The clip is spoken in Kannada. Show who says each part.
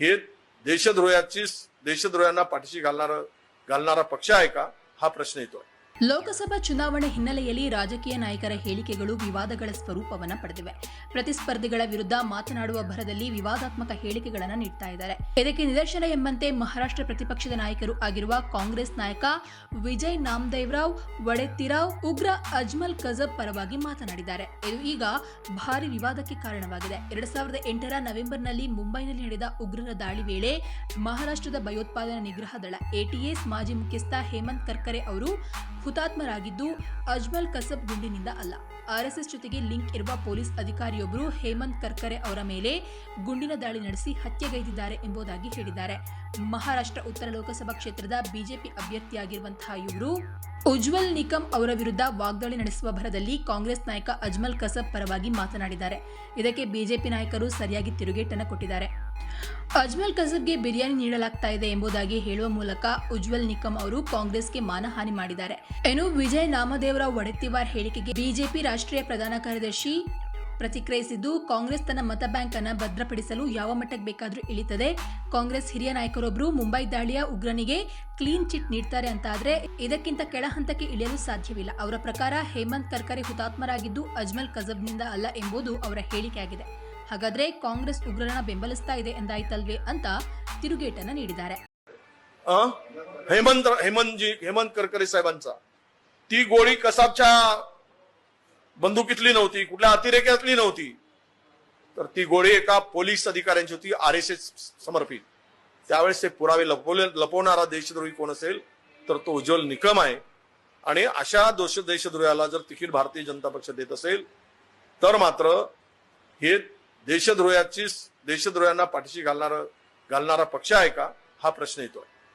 Speaker 1: हे देशद्रोहाची देशद्रोह्यांना पाठीशी घालणार घालणारा पक्ष आहे का? हा प्रश्न येतोय.
Speaker 2: ಲೋಕಸಭಾ ಚುನಾವಣೆ ಹಿನ್ನೆಲೆಯಲ್ಲಿ ರಾಜಕೀಯ ನಾಯಕರ ಹೇಳಿಕೆಗಳು ವಿವಾದಗಳ ಸ್ವರೂಪವನ್ನು ಪಡೆದಿವೆ. ಪ್ರತಿಸ್ಪರ್ಧಿಗಳ ವಿರುದ್ಧ ಮಾತನಾಡುವ ಭರದಲ್ಲಿ ವಿವಾದಾತ್ಮಕ ಹೇಳಿಕೆಗಳನ್ನು ನೀಡ್ತಾ ಇದ್ದಾರೆ. ಇದಕ್ಕೆ ನಿದರ್ಶನ ಎಂಬಂತೆ ಮಹಾರಾಷ್ಟ್ರ ಪ್ರತಿಪಕ್ಷದ ನಾಯಕರು ಆಗಿರುವ ಕಾಂಗ್ರೆಸ್ ನಾಯಕ ವಿಜಯ್ ನಾಮದೇವ್ರಾವ್, ವಡೆತ್ತಿರಾವ್, ಉಗ್ರ ಅಜ್ಮಲ್ ಕಜಬ್ ಪರವಾಗಿ ಮಾತನಾಡಿದ್ದಾರೆ. ಇದು ಈಗ ಭಾರಿ ವಿವಾದಕ್ಕೆ ಕಾರಣವಾಗಿದೆ. ಎರಡ್ ಸಾವಿರದ ಎಂಟರ ನವೆಂಬರ್ನಲ್ಲಿ ಮುಂಬೈನಲ್ಲಿ ನಡೆದ ಉಗ್ರರ ದಾಳಿ ವೇಳೆ ಮಹಾರಾಷ್ಟ್ರದ ಭಯೋತ್ಪಾದನಾ ನಿಗ್ರಹ ದಳ ಎಟಿಎಸ್ ಮಾಜಿ ಮುಖ್ಯಸ್ಥ ಹೇಮಂತ್ ಕರ್ಕರೆ ಅವರು ಹುತಾತ್ಮರಾಗಿದ್ದು ಅಜ್ಮಲ್ ಕಸಬ್ ಗುಂಡಿನಿಂದ ಅಲ್ಲ. ಆರ್ಎಸ್ಎಸ್ ಜೊತೆಗೆ ಲಿಂಕ್ ಇರುವ ಪೊಲೀಸ್ ಅಧಿಕಾರಿಯೊಬ್ಬರು ಹೇಮಂತ್ ಕರ್ಕರೆ ಅವರ ಮೇಲೆ ಗುಂಡಿನ ದಾಳಿ ನಡೆಸಿ ಹತ್ಯೆಗೈದಿದ್ದಾರೆ ಎಂಬುದಾಗಿ ಹೇಳಿದ್ದಾರೆ. ಮಹಾರಾಷ್ಟ್ರ ಉತ್ತರ ಲೋಕಸಭಾ ಕ್ಷೇತ್ರದ ಬಿಜೆಪಿ ಅಭ್ಯರ್ಥಿಯಾಗಿರುವಂತಹ ಇವರು ಉಜ್ವಲ್ ನಿಕಮ್ ಅವರ ವಿರುದ್ಧ ವಾಗ್ದಾಳಿ ನಡೆಸುವ ಭರದಲ್ಲಿ ಕಾಂಗ್ರೆಸ್ ನಾಯಕ ಅಜ್ಮಲ್ ಕಸಬ್ ಪರವಾಗಿ ಮಾತನಾಡಿದ್ದಾರೆ. ಇದಕ್ಕೆ ಬಿಜೆಪಿ ನಾಯಕರು ಸರಿಯಾಗಿ ತಿರುಗೇಟನ್ನು ಕೊಟ್ಟಿದ್ದಾರೆ. ಅಜ್ಮಲ್ ಕಸಬ್ಗೆ ಬಿರಿಯಾನಿ ನೀಡಲಾಗ್ತಾ ಇದೆ ಎಂಬುದಾಗಿ ಹೇಳುವ ಮೂಲಕ ಉಜ್ವಲ್ ನಿಕಮ್ ಅವರು ಕಾಂಗ್ರೆಸ್ಗೆ ಮಾನಹಾನಿ ಮಾಡಿದ್ದಾರೆ. ಇನ್ನು ವಿಜಯ್ ನಾಮದೇವರ ಒಡೆತ್ತಿವಾರ್ ಹೇಳಿಕೆಗೆ ಬಿಜೆಪಿ ರಾಷ್ಟ್ರೀಯ ಪ್ರಧಾನ ಕಾರ್ಯದರ್ಶಿ ಪ್ರತಿಕ್ರಿಯಿಸಿದ್ದು ಕಾಂಗ್ರೆಸ್ ತನ್ನ ಮತ ಬ್ಯಾಂಕ್ ಅನ್ನ ಭದ್ರಪಡಿಸಲು ಯಾವ ಮಟ್ಟಕ್ಕೆ ಬೇಕಾದರೂ ಇಳಿತದೆ ಕಾಂಗ್ರೆಸ್ ಹಿರಿಯ ನಾಯಕರೊಬ್ಬರು ಮುಂಬೈ ದಾಳಿಯ ಉಗ್ರನಿಗೆ ಕ್ಲೀನ್ ಚಿಟ್ ನೀಡ್ತಾರೆ ಅಂತ ಆದ್ರೆ ಇದಕ್ಕಿಂತ ಕೆಳ ಹಂತಕ್ಕೆ ಇಳಿಯಲು ಸಾಧ್ಯವಿಲ್ಲ ಅವರ ಪ್ರಕಾರ ಹೇಮಂತ್ ಕರ್ಕರೆ ಹುತಾತ್ಮರಾಗಿದ್ದು ಅಜ್ಮಲ್ ಕಜಬ್ನಿಂದ ಅಲ್ಲ ಎಂಬುದು ಅವರ ಹೇಳಿಕೆಯಾಗಿದೆ ಹಾಗಾದ್ರೆ ಕಾಂಗ್ರೆಸ್ ಉಗ್ರರನ್ನ ಬೆಂಬಲಿಸ್ತಾ ಇದೆ ಎಂದಾಯ್ತಲ್ವೇ ಅಂತ ತಿರುಗೇಟನ್ನ ನೀಡಿದ್ದಾರೆ
Speaker 1: अ? हेमंत हेमंतजी हेमंत करकरे साहेबांचा ती गोळी कसाबच्या बंदुकीतली नव्हती कुठल्या अतिरेक्यातली नव्हती. तर ती गोळी एका पोलीस अधिकाऱ्यांची होती आर एस एस समर्पित. त्यावेळेस ते पुरावे लपवले लपवणारा देशद्रोही कोण असेल तर तो उज्ज्वल निकम आहे. आणि अशा दोष देशद्रोहाला जर तिकीट भारतीय जनता पक्ष देत असेल तर मात्र हे देशद्रोहाची देशद्रोह्यांना पाठीशी घालणार घालणारा पक्ष आहे का हा प्रश्न येतोय.